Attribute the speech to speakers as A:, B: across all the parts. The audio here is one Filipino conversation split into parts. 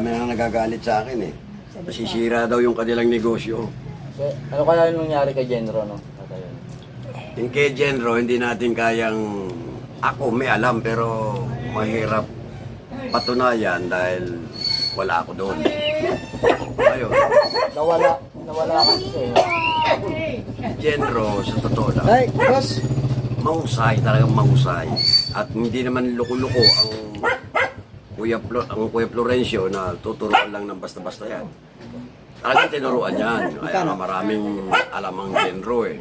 A: dami na nagagalit sa akin eh. Masisira daw yung kanilang negosyo.
B: So, ano kaya yung nangyari kay Genro, no? Tatay?
A: Yung kay Genro, hindi natin kayang... Ako may alam pero mahirap patunayan dahil wala ako doon. Ayun,
B: Nawala, nawala kasi sa'yo.
A: Genro, sa totoo lang,
C: Ay, boss.
A: mahusay, talagang mahusay. At hindi naman luko-luko ang Kuya, Flo, ang Kuya Florencio na tuturuan lang ng basta-basta yan. Talagang tinuruan yan. Kaya maraming alam ang Genro eh.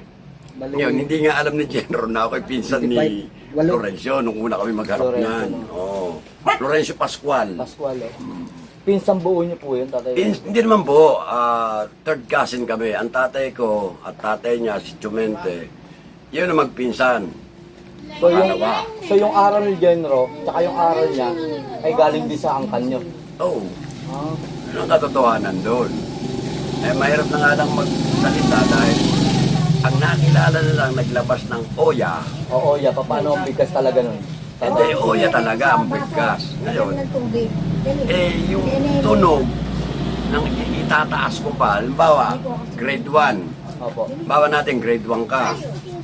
A: Ngayon, hindi nga alam ni Genro na ako'y pinsan ni. Florencio nung una kami magharap niyan. Oh. Florencio Pascual.
B: Pascual, eh. Pinsang buo niyo po yun, tatay.
A: Pin- hindi naman po, ah, third cousin kami. Ang tatay ko at tatay niya, si Chumente, yun ang magpinsan.
B: So yung,
A: Dalawa.
B: so yung aral ni Genro, tsaka yung aral niya, ay galing din sa angkan niyo.
A: Oh,
B: Ah.
A: yun ang katotohanan doon. Eh, mahirap na nga lang magsalita dahil ang nakilala na lang naglabas ng Oya,
B: Oo, yeah. Paano ang bigkas talaga nun?
A: hindi Oya talaga ang bigkas. Ngayon, eh, yung tunog ng itataas ko pa, halimbawa, grade 1,
B: Opo.
A: bawa natin grade 1 ka,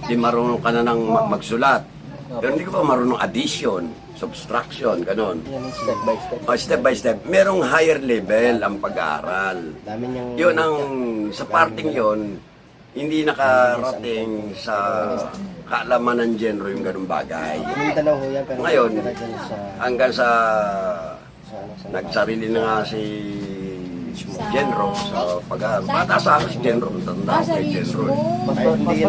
A: di marunong ka na ng ma- magsulat. Pero hindi ko pa marunong addition, subtraction.
B: Yan yung step by step.
A: O, step by step, merong higher level ang pag-aaral.
C: Dami niyang...
A: Yun ang, sa parting yon hindi nakarating sa kaalaman ng genre yung ganung bagay. Ngayon. Hanggang sa
C: ano, sa
A: nagsarili na nga si Genro sa pag-aaral. Bata sa akin si Genro, tanda ko kay Genro. eh.
B: Mas,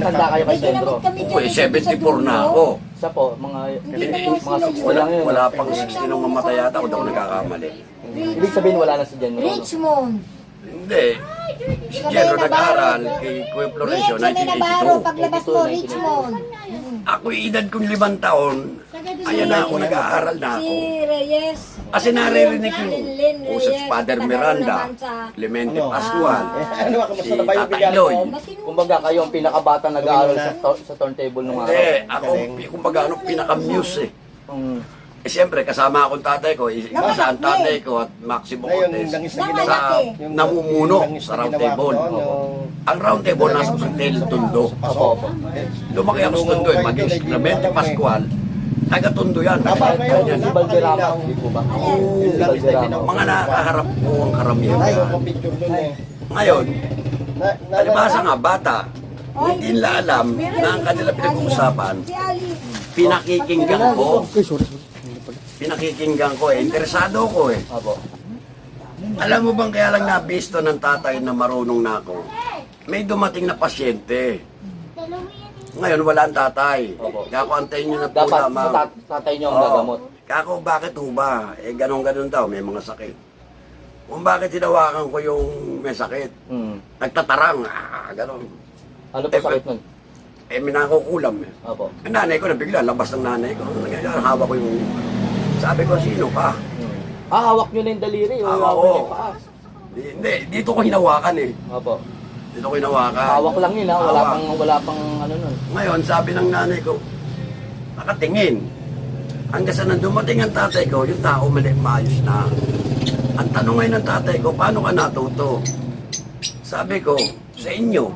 B: matanda kayo kay Genro.
A: Eh, 74 na ako.
B: Isa po, mga,
A: Hindi,
B: mga 60
A: wala, wala pang 60 nung mamatay yata kung daw nagkakamali.
B: Ibig sabihin wala na si no?
D: Richmond.
A: Hindi. Si Genro nag-aaral kay Kuya Florencio,
D: Richmond na Navarro,
A: 1982.
D: paglabas mo, Richmond.
A: Ako edad kong limang taon, ayan na ako nag-aaral na
D: Si
A: ako.
D: Reyes.
A: Kasi naririnig yung
D: Lynn
A: usap
D: Reyes,
A: Father
D: taga
A: Miranda,
D: naman sa-
A: Clemente
C: Ano?
A: Pascual,
C: Eh, ano ba,
A: si
C: kamusta na ba yung ko?
B: Kumbaga kayo ang pinakabata nag-aaral sa, to- sa turntable nung araw.
A: Eh, ako, kumbaga, ano, pinaka-muse eh.
B: Mm.
A: Eh, siyempre, kasama akong tatay ko, is- isa ang tatay ko at Maximo
C: Ngayon,
A: Cortez
C: langis na
D: Nang
C: ginawa.
A: sa.
C: Yung-
A: namumuno sa
C: na
A: round
C: ginawa ko
A: table.
C: yung-
A: Ang round table nasa Del Tondo.
B: Opo, opo.
A: Lumaki ako sa Tondo eh, maging Clemente Pascual. Taga Tondo yan.
C: Tama
A: taga-
C: kayo.
B: Kahit si Valderrama, hindi po ba?
A: Oo,
B: Si Valderrama.
A: mga nakaharap ko ang karamihan.
C: Ay,
A: yan.
C: yung picture doon eh.
A: Ngayon,
C: Na, na,
A: palibasa nga, bata, hindi nila alam na ang kanila pinag-uusapan, pinakikinggan ko. Pinakikinggan ko eh, interesado ko eh.
B: Opo.
A: Alam mo bang kaya lang nabisto ng tatay na marunong na ako? May dumating na pasyente. Ngayon wala ang tatay.
B: Opo.
A: Kako antayin nyo na po
B: Dapat
A: na
B: sa tat- tatay niyo ang
A: Oo.
B: gagamot.
A: Kako bakit ho ba? Eh ganun ganun daw, may mga sakit. Kung bakit hinawakan ko yung may sakit.
B: Mm.
A: Nagtatarang, ah, ganun.
B: Ano po
A: Eh,
B: sakit nun?
A: Eh minakukulam eh.
B: Opo.
A: Ang nanay ko nabigla, labas ng nanay ko. Hawak ko yung... Sabi ko, sino ka?
B: Ah, hawak niyo na yung daliri. O
A: Ah,
B: hawak
A: oo.
B: yung paa.
A: Hindi, dito ko hinawakan eh.
B: Opo.
A: Dito ko hinawakan.
B: Hawak lang yun ha. Wala
A: Hawak.
B: pang, wala pang ano nun.
A: Ngayon, sabi ng nanay ko, nakatingin. Hanggang sa nang dumating ang tatay ko, yung tao mali maayos na. Ang tanong ngayon ng tatay ko, paano ka natuto? Sabi ko, sa inyo.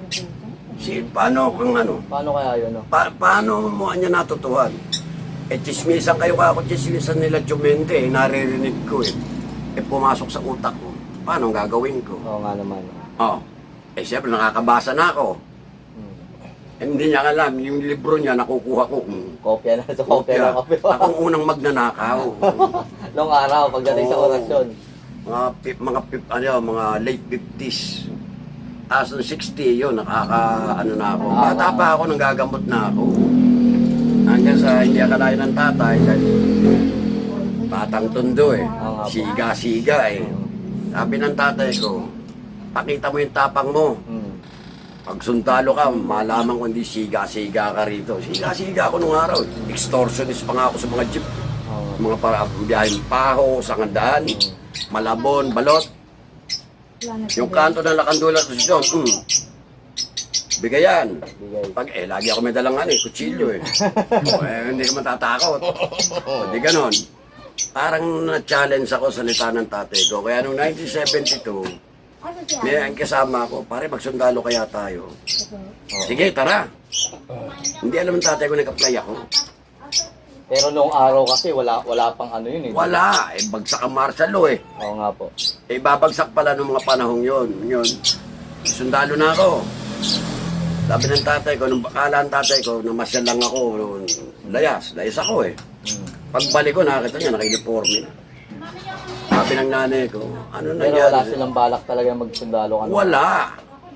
A: Si, paano kung ano?
B: Paano kaya yun no?
A: Pa, paano mo anya natutuhan? Eh, chismisan kayo ka ako, chismisan nila Chumente, eh, naririnig ko eh. Eh, pumasok sa utak ko. Paano ang gagawin ko?
B: Oo nga naman.
A: Oh, eh, siyempre, nakakabasa na ako.
B: Mm.
A: Eh, Hindi niya alam, yung libro niya nakukuha ko. Mm.
B: Kopya na sa kopya na kopya.
A: Akong unang magnanakaw.
B: Nung araw, pagdating sa
A: Oo.
B: orasyon.
A: mga pip, mga pip, ano, mga late 50s. As ng 60, yun, nakaka, ano na ako. Bata pa ako, nanggagamot na ako. Hanggang sa hindi akalain ng tatay, dahil batang tundo eh.
B: Po.
A: Siga-siga eh. Sabi ng tatay ko, pakita mo yung tapang mo.
B: Mm.
A: Pag sundalo ka, malaman ko hindi siga-siga ka rito. Siga-siga ako nung araw. Extortionist pa nga ako sa mga jeep.
B: Oo.
A: Mga para biyaheng paho, sangandaan, malabon, balot. Yung kanto ng lakandula sa John, mm. Bigayan.
B: Bigay.
A: Pag eh, lagi ako may dalang ano eh, kutsilyo eh. o, eh, hindi ka matatakot. O, di ganon. parang na-challenge ako sa salita ng tatay ko. Kaya noong 1972, may ang kasama ko, pare magsundalo kaya tayo. Sige, tara. Hindi alam ng tatay ko nag-apply ako.
B: Pero noong araw kasi wala wala pang ano yun eh.
A: Wala, eh bagsak ang martial law eh.
B: Oo nga po.
A: Eh babagsak pala nung mga panahong yon. Yun, sundalo na ako. Sabi ng tatay ko, nung bakala ng tatay ko, namasyal lang ako, layas, layas ako eh.
B: Hmm.
A: Pagbalik ko, nakakita niya, naka-uniforme na. Sabi ng nanay ko, ano na
B: Pero wala silang balak talaga magsundalo ka na.
A: Wala.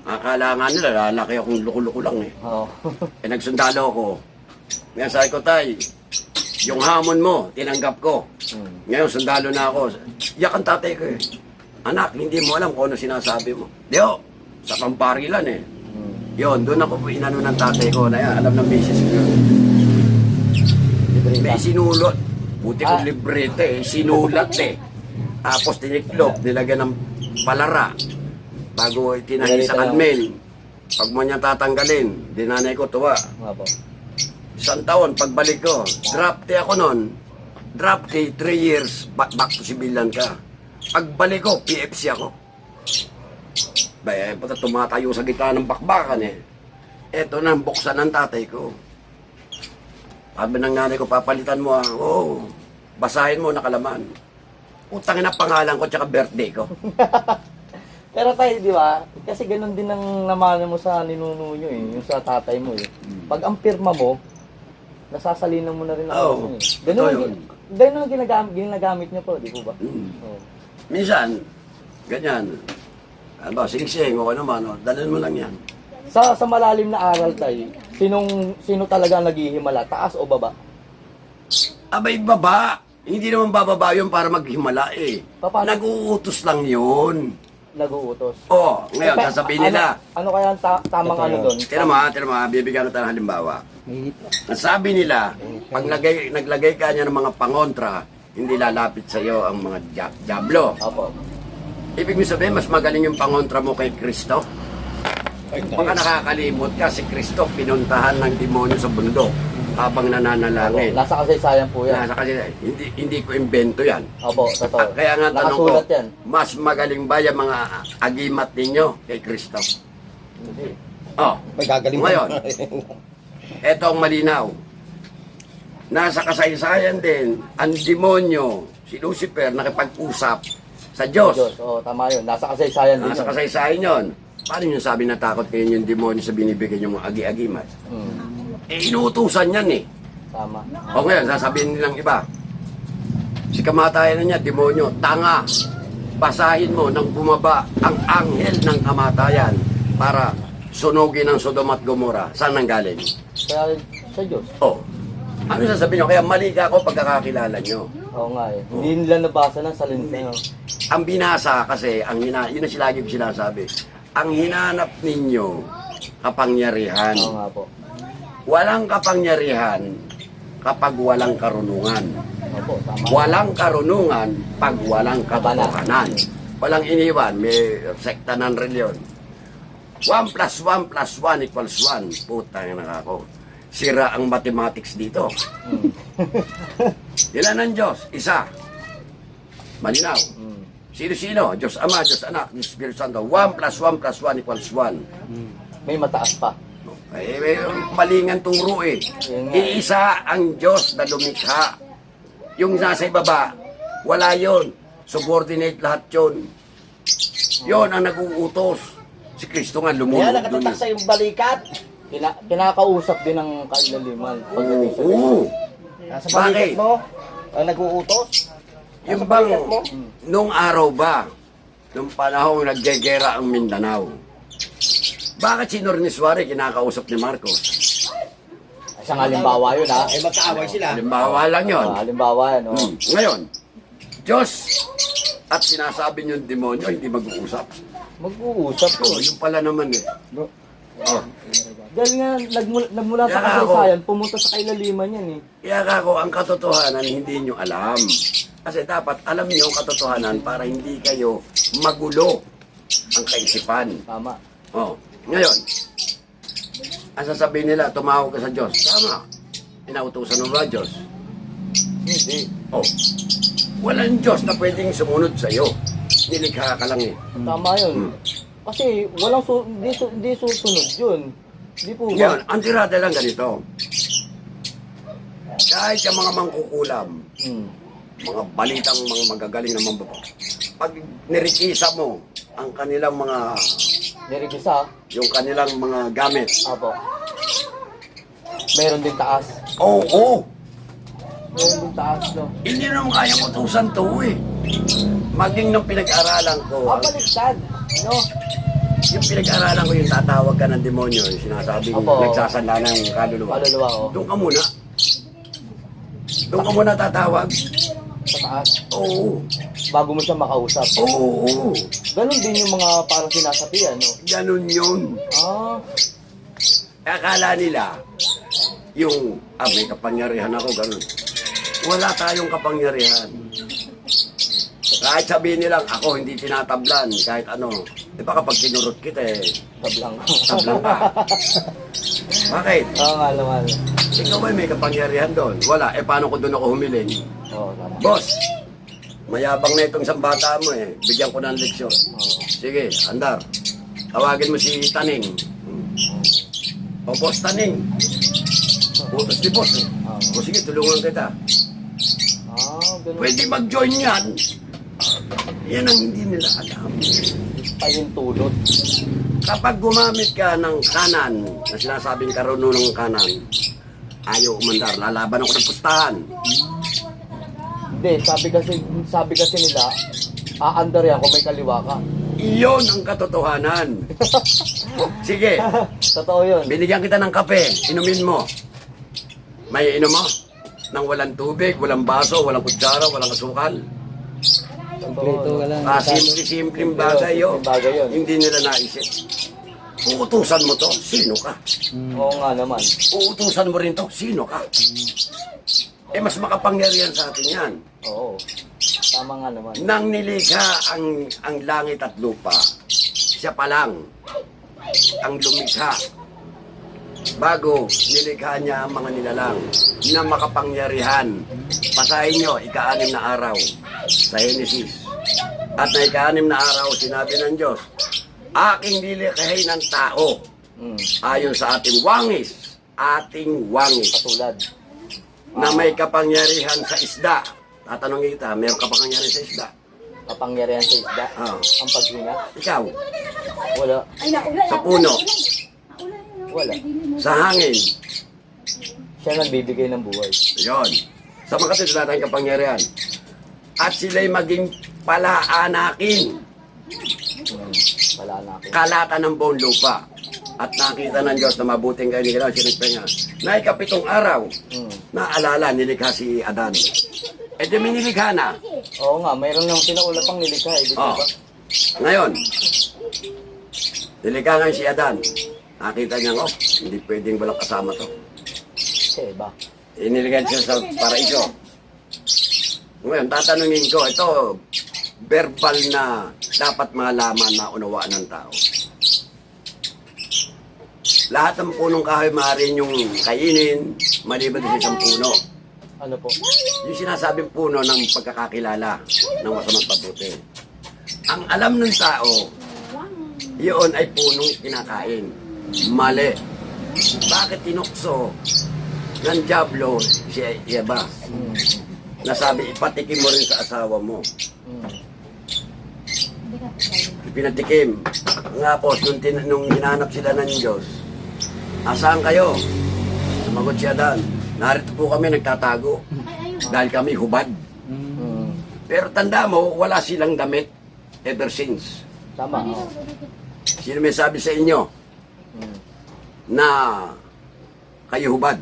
A: Akala nga nila, lalaki akong luko-luko lang eh.
B: Oo.
A: Eh, nagsundalo ako. Ngayon sabi ko, tay, yung hamon mo, tinanggap ko.
B: Hmm.
A: Ngayon, sundalo na ako. Yak ang tatay ko eh. Anak, hindi mo alam kung ano sinasabi mo. Dio, sa pamparilan eh. Yun, doon ako po inano ng tatay ko na yan, alam ng misis ko yun. May sinulot. Buti ko
B: Ah.
A: librete eh, sinulat eh. Tapos tiniklop, nilagyan ng palara. Bago tinahi sa admin. Pag mo niya tatanggalin, dinanay ko tuwa. Isang taon, pagbalik ko, drafty ako nun. Drafty, 3 years, back, back to civilian ka. Pagbalik ko, PFC ako. Bay, eh, pata tumatayo sa gitna ng bakbakan eh. Eto na, buksan ng tatay ko. Sabi ng nanay ko, papalitan mo ah. Oo, basahin mo, nakalaman. Utang na pangalan ko, tsaka birthday ko.
B: Pero tayo, di ba? Kasi ganun din ang namana mo sa ninuno nyo eh, yung sa tatay mo eh. Pag ang pirma mo, nasasalinan mo na rin ang
A: Oo.
B: ano eh. Ganun,
A: Totoo yun.
B: ganun ang ginagamit, ginagamit niyo po, di po ba?
A: Mm.
B: Oo.
A: Minsan, ganyan. Ano ba, sing-sing o ano man, oh, dalhin mo lang yan.
B: Sa sa malalim na aral tayo, sinong sino talaga ang naghihimala, taas o baba?
A: Abay, baba. Hindi naman bababa yun para maghimala eh.
B: Paano?
A: Nag-uutos lang yun.
B: Naguutos.
A: Oh, ngayon,
B: pa-
A: sasabihin
B: ano-
A: nila.
B: Ano, kaya ang ta- tamang ano doon?
A: Tira mo ha, tira mo ha, bibigyan kita ng halimbawa. Ang sabi nila, pag naglagay, naglagay ka niya ng mga pangontra, hindi lalapit sa iyo ang mga dia- diablo.
B: Opo.
A: Ibig mo sabihin, mas magaling yung pangontra mo kay Kristo. Baka nakakalimot ka, si Kristo pinuntahan ng demonyo sa bundok habang nananalangin.
B: Nasa kasaysayan po yan.
A: Nasa kasi, hindi, hindi ko invento yan.
B: Opo, totoo.
A: Ah, Kaya nga tanong ko,
B: Nakasulat yan.
A: mas magaling ba yung mga agimat ninyo kay Kristo?
B: Hindi.
A: Oh,
C: May gagaling
A: Ngayon. eto ang malinaw. Nasa kasaysayan din, ang demonyo, si Lucifer, nakipag-usap sa Diyos.
B: Diyos. Oo, tama yun. Nasa kasaysayan din
A: Nasa
B: yun.
A: kasaysayan yon. Paano nyo sabi na takot kayo yung demonyo sa binibigyan yung mga agi-agimat?
B: Hmm,
A: Eh, inuutusan yan eh.
B: tama.
A: O ngayon, sasabihin nilang iba, si kamatayan na niya, demonyo, tanga. Basahin mo nang bumaba ang anghel ng kamatayan para sunugin ang Sodom at Gomora. Saan nang galing?
B: Kaya sa Diyos.
A: Oh, ano sasabihin nyo? Kaya mali ka ako pagkakakilala nyo.
B: Oo nga eh. Hindi nila nabasa ng salin no?
A: Ang binasa kasi, ang hina, yun ang lagi ko sinasabi, ang hinanap ninyo, kapangyarihan.
B: Oo nga po.
A: Walang kapangyarihan kapag walang karunungan.
B: Opo, tama.
A: Walang karunungan pag walang katotohanan. Walang iniwan, may sekta ng reliyon. 1 plus 1 plus 1 equals 1. Putang na ako. Sira ang mathematics dito. Ilan ang Diyos? Isa. Malinaw.
B: Hmm.
A: Sino-sino? Diyos Ama, Diyos Anak, Diyos Espiritu Santo. 1 plus 1 plus 1 equals 1.
B: May mataas pa.
A: Eh, may malingan turo eh.
B: Nga.
A: Iisa ang Diyos na lumikha. Yung nasa ibaba, wala yon. Subordinate lahat yon. Yon ang nag-uutos. Si Kristo nga
C: Kaya
A: lumunod dun.
C: nakatatak sa yung balikat.
B: Kina, kinakausap din ng kailaliman. Pagdating sa
A: Oo.
C: Nasa
A: Bakit?
C: mo. Ang nag-uutos.
A: Yung
C: Nasa
A: bang,
C: mo.
A: nung araw ba, nung panahon naggegera ang Mindanao, bakit si Nornis Suarez kinakausap ni Marcos?
B: Isang halimbawa yun ha.
C: Ay magkaaway sila.
A: Halimbawa lang yon.
B: Ah, halimbawa yan. Oh.
A: Hmm. Ngayon, Diyos at sinasabi niyo demonyo hindi mag-uusap.
B: Mag-uusap
A: Oh,
B: yun.
A: yung pala naman eh. Oh,
B: Dahil nga, nagmula, nagmula sa
A: ako-
B: kasaysayan, pumunta sa kailaliman yan eh.
A: kaya kako ang katotohanan hindi niyo alam. Kasi dapat alam niyo ang katotohanan para hindi kayo magulo ang kaisipan.
B: Tama.
A: Oh, ngayon, ang sasabihin nila, tumawag ka sa Diyos. Tama. Pinautusan mo ba Diyos?
B: Hindi.
A: Oh. Walang Diyos na pwedeng sumunod sa iyo. Nilikha ka lang eh.
B: Tama yun. Kasi walang su di, su di susunod yun. Di po ba?
A: Ngayon, ang tirada lang ganito. Kahit yung mga mangkukulam,
B: Hmm.
A: mga balitang mga magagaling na mambabaw, pag nirikisa mo ang kanilang mga,
B: Nirigisa.
A: yung kanilang mga gamit,
B: Apo. Meron din taas.
A: oo, oh,
B: Meron din taas, no?
A: hindi naman kayang utusan to eh. Maging nung pinag-aralan ko, ang-.
B: No?
A: Yung pinag-aralan ko yung tatawag ka ng demonyo, yung sinasabing
B: Opo.
A: nagsasanda ng kaluluwa.
B: Kaluluwa, oh.
A: Doon ka muna. Doon ka muna tatawag.
B: Sa taas.
A: Oo,
B: Bago mo siya makausap.
A: oo, oo.
B: Ganon din yung mga parang sinasabihan, no?
A: Ganun yun.
B: Ah,
A: Akala nila, yung, ah, may kapangyarihan ako, ganun. Wala tayong kapangyarihan. Kahit sabihin nilang, ako hindi tinatablan, kahit ano. Di ba kapag kinurot kita eh,
B: tablang.
A: tablang ka. Bakit?
B: Oo nga naman.
A: Ikaw ba may kapangyarihan doon? Wala. Eh, paano ko doon ako humiling?
B: Oo, tama.
A: Boss, mayabang na itong isang bata mo eh. Bigyan ko ng leksyon.
B: Oo.
A: Sige, andar. Tawagin mo si Taning. O, boss Taning. Utos ni boss eh.
B: Oo.
A: O sige, tulungan kita.
B: Ah, ganun.
A: Pwede mag-join yan. Yan ang hindi nila alam.
B: Ayun tulot.
A: Kapag gumamit ka ng kanan, na sinasabing karuno ng kanan, ayaw umandar, lalaban ako ng pustahan.
B: Hindi, sabi kasi, sabi kasi nila, aandar yan kung may kaliwa ka.
A: Iyon ang katotohanan. Sige,
B: Totoo yun.
A: binigyan kita ng kape, inumin mo. May inom mo? Nang walang tubig, walang baso, walang kutsara, walang asukal.
B: Totoo.
A: Ah, simple-simpleng bagay yun.
B: Bagay yun.
A: Hindi nila naisip. Uutusan mo to, sino ka?
B: Oo nga naman.
A: Uutusan mo rin to, sino ka? Eh, mas makapangyarihan sa atin yan.
B: Oo. Tama nga naman.
A: Nang nilikha ang, ang langit at lupa, siya pa lang ang lumikha. Bago nilikha niya ang mga nilalang na makapangyarihan. Pasahin nyo, ika-anim na araw sa Genesis. At na ika-anim na araw, sinabi ng Diyos, aking nilikhahin ng tao
B: Mm.
A: ayon sa ating wangis, ating wangis
B: Katulad.
A: na may kapangyarihan sa isda. Tatanungin kita, meron kapangyarihan sa isda?
B: Kapangyarihan sa isda.
A: Ah.
B: Ang paghinga.
A: Ikaw,
B: Wala.
A: sa puno,
B: Wala.
A: sa hangin,
B: Siya nagbibigay ng buhay.
A: yon. Sa mga kapatid, wala tayong kapangyarihan. At sila'y maging palaanakin, kalatan ng buong lupa. At nakita ng Diyos na mabuting kayo ni Ginawa, sinagpenga. Na ikapitong araw,
B: Mm.
A: naalala, nilikha si Adan. E di minilikha na.
B: Oo nga, mayroon nang sinaula pang nilikha eh. Di ba?
A: Oh. Ngayon, nilikha nga si Adan. Nakita niya, oh, hindi pwedeng walang kasama to.
B: Kasi ba?
A: Iniligan siya sa paraiso. Ngayon, tatanungin ko, ito, verbal na dapat malaman, maunawaan ng tao. Lahat ng punong kahoy maaari yung kainin, maliban sa isang puno.
B: Ano po?
A: Yung sinasabing puno ng pagkakakilala ng masamang pabuti. Ang alam ng tao, yun ay punong kinakain. Mali. Bakit tinukso ng Diablo si Eva? Nasabi, ipatikim mo rin sa asawa mo.
B: Mm.
A: Pinatikim. Nga po, nung, tin- nung hinanap sila ng Diyos, asaan kayo? Sumagot siya Dan. Narito po kami nagtatago. Dahil kami hubad.
B: Mm.
A: Pero tanda mo, wala silang damit ever since.
B: Tama. Oh.
A: Sino may sabi sa inyo
B: Mm.
A: na kayo hubad?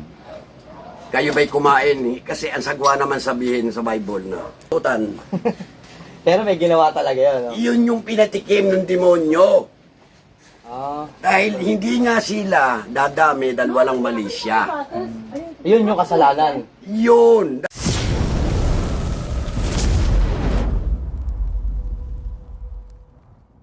A: Kayo ba'y kumain? Kasi ang sagwa naman sabihin sa Bible na tutan.
B: Pero may ginawa talaga yun. No?
A: Yun yung pinatikim ng demonyo.
B: Ah,
A: Dahil hindi nga sila dadami dahil walang mali siya.
B: yun yung kasalanan.
A: Yun.